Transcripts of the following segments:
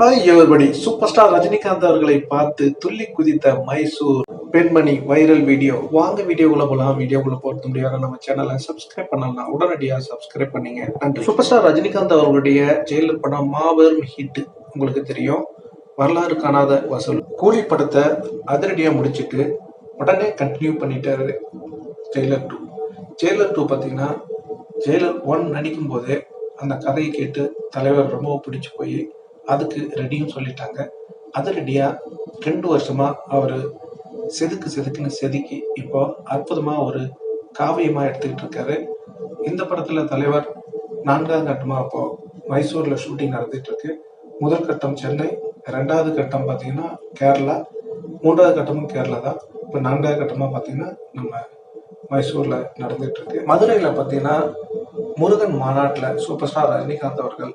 Hi super star Rajinikanth அவர்களை பார்த்து துள்ளி குதித்த மைசூர் பெண்மணி வைரல் வீடியோ வாங்க வீடியோக்குள்ள போலாம். வீடியோக்குள்ள போறது முடியாது நம்ம சேனலை சப்ஸ்கிரைப் பண்ணலாம் உடனடியாக சப்ஸ்கிரைப் பண்ணீங்க. நன்றி. சூப்பர் ஸ்டார் ரஜினிகாந்த் அவர்களுடைய ஜெயிலர் படம் மாபெரும் ஹிட் உங்களுக்கு தெரியும். வரலாறு காணாத வசூல். கூலி படத்தை அதிரடியாக முடிச்சுட்டு உடனே கண்டினியூ பண்ணிட்டாரு ஜெயிலர் டூ ஜெயிலர் டூ பார்த்தீங்கன்னா ஜெயிலர் ஒன் நடிக்கும் போதே அந்த கதையை கேட்டு தலைவர் ரொம்ப பிடிச்சு போய் அதுக்கு ரெடியும் சொல்லிட்டாங்க. அது ரெடியாக ரெண்டு வருஷமா அவர் செதுக்கு செதுக்குன்னு செதுக்கி இப்போ அற்புதமாக ஒரு காவியமாக எடுத்துக்கிட்டு இருக்காரு. இந்த படத்தில் தலைவர் நான்காவது கட்டமாக இப்போ மைசூரில் ஷூட்டிங் நடந்துட்டு இருக்கு முதல் கட்டம் சென்னை ரெண்டாவது கட்டம் பார்த்தீங்கன்னா கேரளா மூன்றாவது கட்டமும் கேரளா தான். இப்போ நான்காவது கட்டமாக பார்த்தீங்கன்னா நம்ம மைசூரில் நடந்துட்டு இருக்கு பார்த்தீங்கன்னா முருகன் மாநாட்டில் சூப்பர் ஸ்டார் ரஜினிகாந்த் அவர்கள்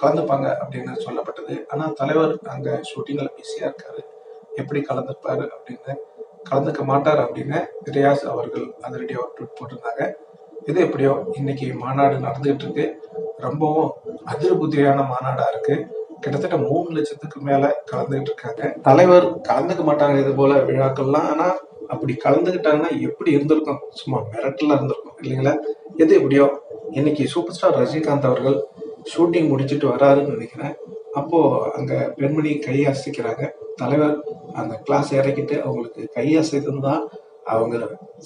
கலந்துப்பாங்க அப்படின்னு சொல்லப்பட்டது. ஆனால் தலைவர் அங்கே ஷூட்டிங்கில் பிஸியாக இருக்காரு. எப்படி கலந்துப்பார் அப்படின்னு கலந்துக்க மாட்டார் அப்படின்னு ரியாஸ் அவர்கள் அதிரடியாக ஒரு ட்வீட் போட்டிருந்தாங்க. இது எப்படியோ இன்னைக்கு மாநாடு நடந்துகிட்டு இருக்கு ரொம்பவும் அதிர்புதிரியான மாநாடா இருக்கு. கிட்டத்தட்ட மூணு லட்சத்துக்கு மேல கலந்துகிட்டு இருக்காங்க தலைவர் கலந்துக்க மாட்டாங்க இது போல விழாக்கள்லாம். ஆனா அப்படி கலந்துக்கிட்டாங்கன்னா எப்படி இருந்திருக்கும்? சும்மா மிரட்டலா இருந்திருக்கும் இல்லைங்களா? எது எப்படியோ இன்னைக்கு சூப்பர் ஸ்டார் ரஜினிகாந்த் அவர்கள் ஷூட்டிங் முடிச்சிட்டு வராருன்னு நினைக்கிறேன். அப்போ அங்கே பெண்மணி கையை அசைக்கிறாங்க. தலைவர் அந்த கிளாஸ் இறக்கிட்டு அவங்களுக்கு கையை அசைத்துன்னு அவங்க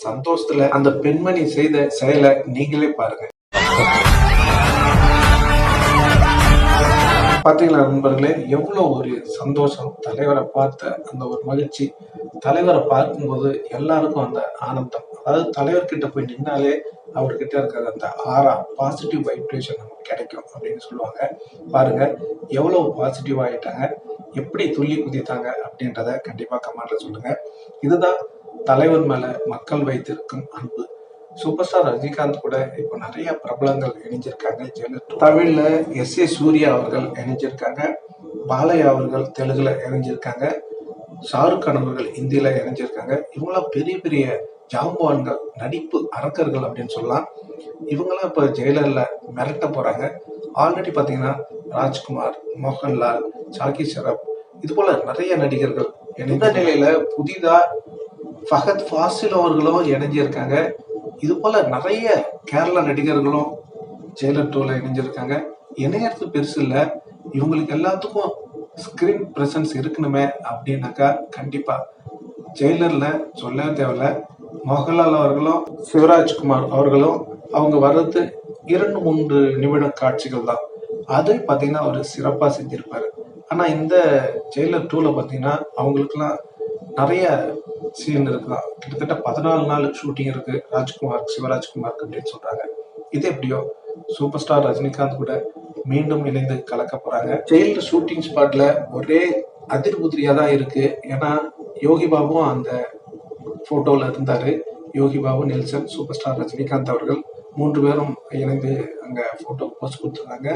சந்தோஷத்துல அந்த பெண்மணி செய்த செயலை நீங்களே பாருங்க. பார்த்தீங்களா நண்பர்களே எவ்வளோ ஒரு சந்தோஷம். தலைவரை பார்த்த அந்த ஒரு மகிழ்ச்சி. தலைவரை பார்க்கும்போது எல்லாருக்கும் அந்த ஆனந்தம். அதாவது தலைவர்கிட்ட போய் நின்னாலே அவர்கிட்ட இருக்கிற அந்த ஆரா பாசிட்டிவ் வைப்ரேஷன் நமக்கு கிடைக்கும் அப்படின்னு சொல்லுவாங்க. பாருங்க எவ்வளவு பாசிட்டிவ் ஆயிட்டாங்க எப்படி துள்ளி குதித்தாங்க அப்படின்றத கண்டிப்பாக கமெண்ட்ல சொல்லுங்க. இதுதான் தலைவர் மேல மக்கள் வைத்திருக்கும் அன்பு. சூப்பர் ஸ்டார் ரஜினிகாந்த் கூட இப்போ நிறைய பிரபலங்கள் இணைஞ்சிருக்காங்க. ஜெயலலிதா தமிழ்ல எஸ் ஏ சூர்யா அவர்கள் இணைஞ்சிருக்காங்க. பாலையா அவர்கள் தெலுங்குல இணைஞ்சிருக்காங்க. ஷாருக் கான் அவர்கள் இந்தியில இணைஞ்சிருக்காங்க. இவங்களாம் பெரிய பெரிய ஜாம்பவான்கள் நடிப்பு அரக்கர்கள் அப்படின்னு சொல்லலாம். இவங்கெல்லாம் இப்போ ஜெயிலரில் மிரட்ட போகிறாங்க ஆல்ரெடி பார்த்தீங்கன்னா ராஜ்குமார் மோகன்லால் சாக்கி ஷரப் இது போல நிறைய நடிகர்கள் இந்த நிலையில புதிதாக ஃபஹத் ஃபாசில் அவர்களும் இணைஞ்சிருக்காங்க. இது போல நிறைய கேரளா நடிகர்களும் ஜெயிலர் டூவில் இணைஞ்சிருக்காங்க. இணையறது பெருசு இல்லை. இவங்களுக்கு எல்லாத்துக்கும் ஸ்கிரீன் ப்ரெசன்ஸ் இருக்கணுமே அப்படின்னாக்கா கண்டிப்பாக ஜெயிலரில் சொல்லவே தேவையில்ல. மோகன்லால் அவர்களும் சிவராஜ்குமார் அவர்களும் அவங்க வர்றது இரண்டு மூன்று நிமிட காட்சிகள் தான். அது பார்த்தீங்கன்னா அவர் சிறப்பாக செஞ்சிருப்பார். ஆனால் இந்த ஜெயிலர் டூவில் பார்த்தீங்கன்னா அவங்களுக்குலாம் நிறைய சீன் இருக்கலாம் கிட்டத்தட்ட பதினாலு நாள் ஷூட்டிங் இருக்கு. ராஜ்குமார் சிவராஜ்குமார் அப்படின்னு சொல்றாங்க. இது எப்படியோ சூப்பர் ஸ்டார் ரஜினிகாந்த் கூட மீண்டும் இணைந்து கலக்க போறாங்க. ஜெயில ஷூட்டிங் ஸ்பாட்ல ஒரே அதிர்புதிரியா தான் இருக்கு. ஏன்னா யோகி பாபுவும் அந்த ஃபோட்டோவில் இருந்தார். யோகி பாபு நெல்சன் சூப்பர் ஸ்டார் ரஜினிகாந்த் அவர்கள் மூன்று பேரும் இணைந்து அங்கே ஃபோட்டோ போஸ்ட் கொடுத்துருந்தாங்க.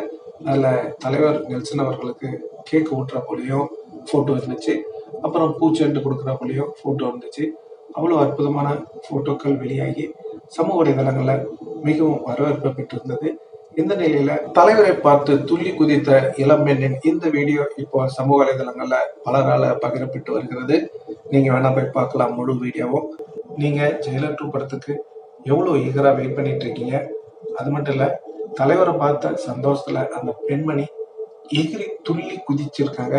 அதில் தலைவர் நெல்சன் அவர்களுக்கு கேக் ஊட்டுற போலையும் ஃபோட்டோ இருந்துச்சு. அப்புறம் பூச்செண்டு கொடுக்குற போலையும் ஃபோட்டோ இருந்துச்சு. அவ்வளோ அற்புதமான ஃபோட்டோக்கள் வெளியாகி சமூக வலைதளங்களில் மிகவும் வரவேற்பை பெற்றிருந்தது. இந்த நிலையில தலைவரை பார்த்து துள்ளி குதித்த இளம்பெண்ணின் இந்த வீடியோ இப்போ சமூக வலைதளங்கள்ல பலரால பகிரப்பட்டு வருகிறது. நீங்கள் வேணா போய் பார்க்கலாம் முழு வீடியோவும் நீங்கள் ஜெயலலிதா டூ படத்துக்கு எவ்வளோ ஈகராக வெயிட் பண்ணிட்டு இருக்கீங்க? அது மட்டும் இல்லை தலைவரை பார்த்த சந்தோஷத்தில் அந்த பெண்மணி எகிரி துள்ளி குதிச்சிருக்காங்க.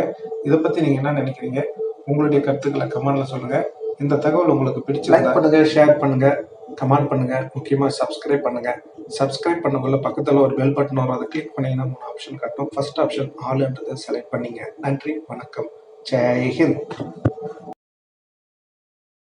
இதை பற்றி நீங்கள் என்ன நினைக்கிறீங்க? உங்களுடைய கருத்துக்களை கமெண்ட்ல சொல்லுங்கள் இந்த தகவல் உங்களுக்கு பிடிச்சி லைக் பண்ணுங்க ஷேர் பண்ணுங்க கமெண்ட் பண்ணுங்க முக்கியமா சப்ஸ்கிரைப் பண்ணுங்க. சப்ஸ்கிரைப் பண்ணக்குள்ள பக்கத்துல ஒரு பெல் பட்டன் வரும் அதை கிளிக் பண்ணீங்கன்னா மூணு ஆப்ஷன் காட்டும். ஃபர்ஸ்ட் ஆப்ஷன் ஆல்ன்றதை செலக்ட் பண்ணீங்க. நன்றி வணக்கம். ஜெய் ஹிந்த்.